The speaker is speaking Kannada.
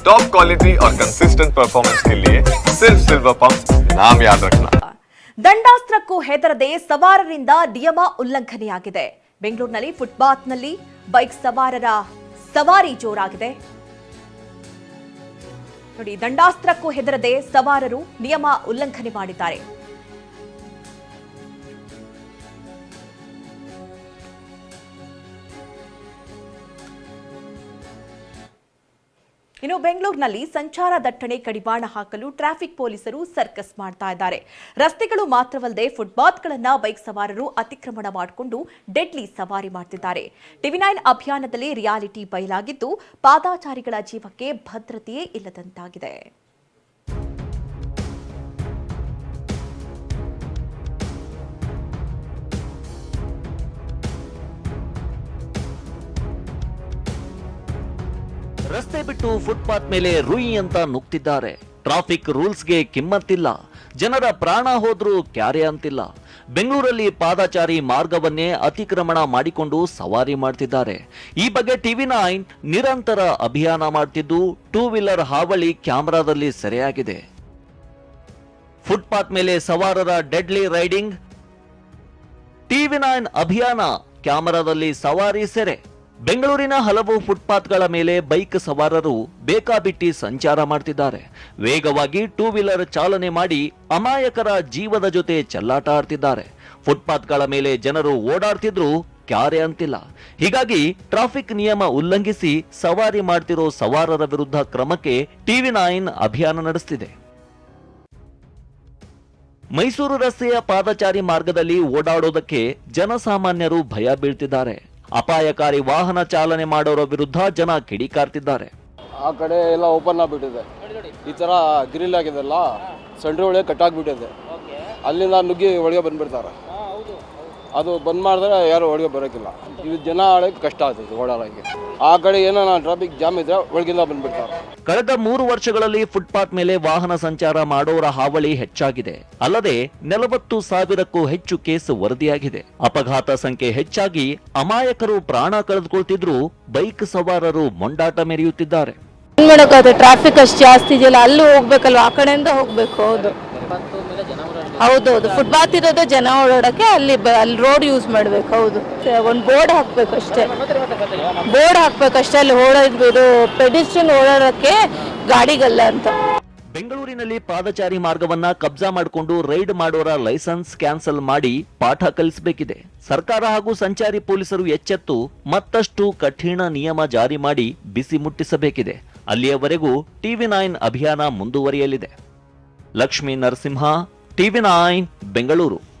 टॉप क्वालिटी और कंसिस्टेंट परफॉर्मेंस के लिए सिर्फ सिल्वर पंप नाम याद रखना ದಂಡಾಸ್ತ್ರಕ್ಕೂ ಹೆದರದೆ ಸವಾರರಿಂದ ನಿಯಮ ಉಲ್ಲಂಘನೆಯಾಗಿದೆ ಬೆಂಗಳೂರಿನಲ್ಲಿ ಫುಟ್ಪಾತ್ನಲ್ಲಿ ಬೈಕ್ ಸವಾರರ ಸವಾರಿ ಜೋರಾಗಿದೆ ನೋಡಿ ದಂಡಾಸ್ತ್ರಕ್ಕೂ ಹೆದರದೆ ಸವಾರರು ನಿಯಮ ಉಲ್ಲಂಘನೆ ಮಾಡಿದ್ದಾರೆ ಇನ್ನು ಬೆಂಗಳೂರಿನಲ್ಲಿ ಸಂಚಾರ ದಟ್ಟಣೆ ಕಡಿವಾಣ ಹಾಕಲು ಟ್ರಾಫಿಕ್ ಪೊಲೀಸರು ಸರ್ಕಸ್ ಮಾಡ್ತಾ ಇದ್ದಾರೆ. ರಸ್ತೆಗಳು ಮಾತ್ರವಲ್ಲದೆ ಫುಟ್ಪಾತ್ಗಳನ್ನ ಬೈಕ್ ಸವಾರರು ಅತಿಕ್ರಮಣ ಮಾಡಿಕೊಂಡು ಡೆಡ್ಲಿ ಸವಾರಿ ಮಾಡ್ತಿದ್ದಾರೆ. ಟಿವಿ ನೈನ್ ಅಭಿಯಾನದಲ್ಲಿ ರಿಯಾಲಿಟಿ ಬಯಲಾಗಿದ್ದು, ಪಾದಾಚಾರಿಗಳ ಜೀವಕ್ಕೆ ಭದ್ರತೆಯೇ ಇಲ್ಲದಂತಾಗಿದೆ. ರಸ್ತೆ ಬಿಟ್ಟು ಫುಟ್ಪಾತ್ ಮೇಲೆ ರುಯಿ ಅಂತ ನುಗ್ತಿದ್ದಾರೆ. ಟ್ರಾಫಿಕ್ ರೂಲ್ಸ್ಗೆ ಕಿಮ್ಮತ್ತಿಲ್ಲ. ಜನರ ಪ್ರಾಣ ಹೋದ್ರೂ ಕ್ಯಾರೆ ಅಂತಿಲ್ಲ. ಬೆಂಗಳೂರಲ್ಲಿ ಪಾದಚಾರಿ ಮಾರ್ಗವನ್ನೇ ಅತಿಕ್ರಮಣ ಮಾಡಿಕೊಂಡು ಸವಾರಿ ಮಾಡ್ತಿದ್ದಾರೆ. ಈ ಬಗ್ಗೆ ಟಿವಿ ನೈನ್ ನಿರಂತರ ಅಭಿಯಾನ ಮಾಡ್ತಿದ್ದು ಟೂ ವೀಲರ್ ಹಾವಳಿ ಕ್ಯಾಮೆರಾದಲ್ಲಿ ಸೆರೆಯಾಗಿದೆ. ಫುಟ್ಪಾತ್ ಮೇಲೆ ಸವಾರರ ಡೆಡ್ಲಿ ರೈಡಿಂಗ್. ಟಿವಿ ನೈನ್ ಅಭಿಯಾನ ಕ್ಯಾಮೆರಾದಲ್ಲಿ ಸವಾರಿ ಸೆರೆ. ಬೆಂಗಳೂರಿನ ಹಲವು ಫುಟ್ಪಾತ್ಗಳ ಮೇಲೆ ಬೈಕ್ ಸವಾರರು ಬೇಕಾಬಿಟ್ಟಿ ಸಂಚಾರ ಮಾಡ್ತಿದ್ದಾರೆ. ವೇಗವಾಗಿ ಟೂ ವೀಲರ್ ಚಾಲನೆ ಮಾಡಿ ಅಮಾಯಕರ ಜೀವದ ಜೊತೆ ಚೆಲ್ಲಾಟ ಆಡ್ತಿದ್ದಾರೆ. ಫುಟ್ಪಾತ್ಗಳ ಮೇಲೆ ಜನರು ಓಡಾಡ್ತಿದ್ರು, ಕ್ಯಾರೆ ಅಂತಿಲ್ಲ. ಹೀಗಾಗಿ ಟ್ರಾಫಿಕ್ ನಿಯಮ ಉಲ್ಲಂಘಿಸಿ ಸವಾರಿ ಮಾಡ್ತಿರೋ ಸವಾರರ ವಿರುದ್ಧ ಕ್ರಮಕ್ಕೆ ಟಿವಿ ನೈನ್ ಅಭಿಯಾನ ನಡೆಸ್ತಿದೆ. ಮೈಸೂರು ರಸ್ತೆಯ ಪಾದಚಾರಿ ಮಾರ್ಗದಲ್ಲಿ ಓಡಾಡೋದಕ್ಕೆ ಜನಸಾಮಾನ್ಯರು ಭಯ ಬೀಳ್ತಿದ್ದಾರೆ. ಅಪಾಯಕಾರಿ ವಾಹನ ಚಾಲನೆ ಮಾಡೋರ ವಿರುದ್ಧ ಜನ ಕಿಡಿಕಾರ್ತಿದ್ದಾರೆ. ಆ ಕಡೆ ಎಲ್ಲ ಓಪನ್ ಆಗಿಬಿಟ್ಟಿದೆ. ಈ ಥರ ಗ್ರಿಲ್ ಆಗಿದೆಲ್ಲ ಸೆಂಟ್ರ್ ಒಳಗೆ ಕಟ್ಟಾಗ್ಬಿಟ್ಟಿದೆ ಅಲ್ಲಿಂದ ನುಗ್ಗಿ ಒಳಗೆ ಬಂದ್ಬಿಡ್ತಾರೆ. ಅದು ಬಂದ್ ಮಾಡಿದ್ರೆ ಯಾರು ಒಳಗೆ ಬರೋಕ್ಕಿಲ್ಲ. ಇದು ಜನ ಆಳಕ್ಕೆ ಕಷ್ಟ ಆಗ್ತದೆ ಓಡಾಡೋಕ್ಕೆ. ಆ ಕಡೆ ಏನೋ ಟ್ರಾಫಿಕ್ ಜಾಮ್ ಇದ್ರೆ ಒಳಗಿಂದ ಬಂದ್ಬಿಡ್ತಾರೆ. ಕಳೆದ ಮೂರು ವರ್ಷಗಳಲ್ಲಿ ಫುಟ್ಪಾತ್ ಮೇಲೆ ವಾಹನ ಸಂಚಾರ ಮಾಡೋರ ಹಾವಳಿ ಹೆಚ್ಚಾಗಿದೆ. ಅಲ್ಲದೆ ನಲವತ್ತು ಸಾವಿರಕ್ಕೂ ಹೆಚ್ಚು ಕೇಸ್ ವರದಿಯಾಗಿದೆ. ಅಪಘಾತ ಸಂಖ್ಯೆ ಹೆಚ್ಚಾಗಿ ಅಮಾಯಕರು ಪ್ರಾಣ ಕಳೆದುಕೊಳ್ತಿದ್ರು ಬೈಕ್ ಸವಾರರು ಮೊಂಡಾಟ ಮೆರೆಯುತ್ತಿದ್ದಾರೆ. ಏನ್ ಮಾಡೋಕ್ಕಾಗುತ್ತೆ ಟ್ರಾಫಿಕ್ ಅಷ್ಟು ಜಾಸ್ತಿ ಇದೆಯಲ್ಲ ಅಲ್ಲೂ ಹೋಗ್ಬೇಕಲ್ವ? ಆ ಕಡೆಯಿಂದ ಹೋಗ್ಬೇಕು ಹೌದು. ಹೌದೌದು. ಫುಟ್ಪಾತ್ ಇರೋದು ಜನ ಓಡಾಡಕ್ಕೆ ಅಲ್ಲಿ ಅಲ್ಲಿ ರೋಡ್ ಯೂಸ್ ಮಾಡ್ಬೇಕು, ಹೌದು. ಒಂದು ಬೋರ್ಡ್ ಹಾಕ್ಬೇಕು ಅಷ್ಟೇ. ಬೋರ್ಡ್ ಹಾಕ್ಬೇಕು ಅಷ್ಟೇ, ಅಲ್ಲಿ ಓಡಾಡ್ಬೋದು ಪೆಡಿಸ್ಟ್ರಿನ್ ಓಡಾಡಕ್ಕೆ ಗಾಡಿಗಲ್ಲ ಅಂತ. ಬೆಂಗಳೂರಿನಲ್ಲಿ ಪಾದಚಾರಿ ಮಾರ್ಗವನ್ನ ಕಬ್ಜಾ ಮಾಡಿಕೊಂಡು ರೈಡ್ ಮಾಡೋರ ಲೈಸೆನ್ಸ್ ಕ್ಯಾನ್ಸಲ್ ಮಾಡಿ ಪಾಠ ಕಲಿಸಬೇಕಿದೆ. ಸರ್ಕಾರ ಹಾಗೂ ಸಂಚಾರಿ ಪೊಲೀಸರು ಎಚ್ಚೆತ್ತು, ಮತ್ತಷ್ಟು ಕಠಿಣ ನಿಯಮ ಜಾರಿ ಮಾಡಿ ಬಿಸಿ ಮುಟ್ಟಿಸಬೇಕಿದೆ. ಅಲ್ಲಿಯವರೆಗೂ ಟಿವಿ ನೈನ್ ಅಭಿಯಾನ ಮುಂದುವರಿಯಲಿದೆ. Lakshmi Narasimha TV nine Bengaluru.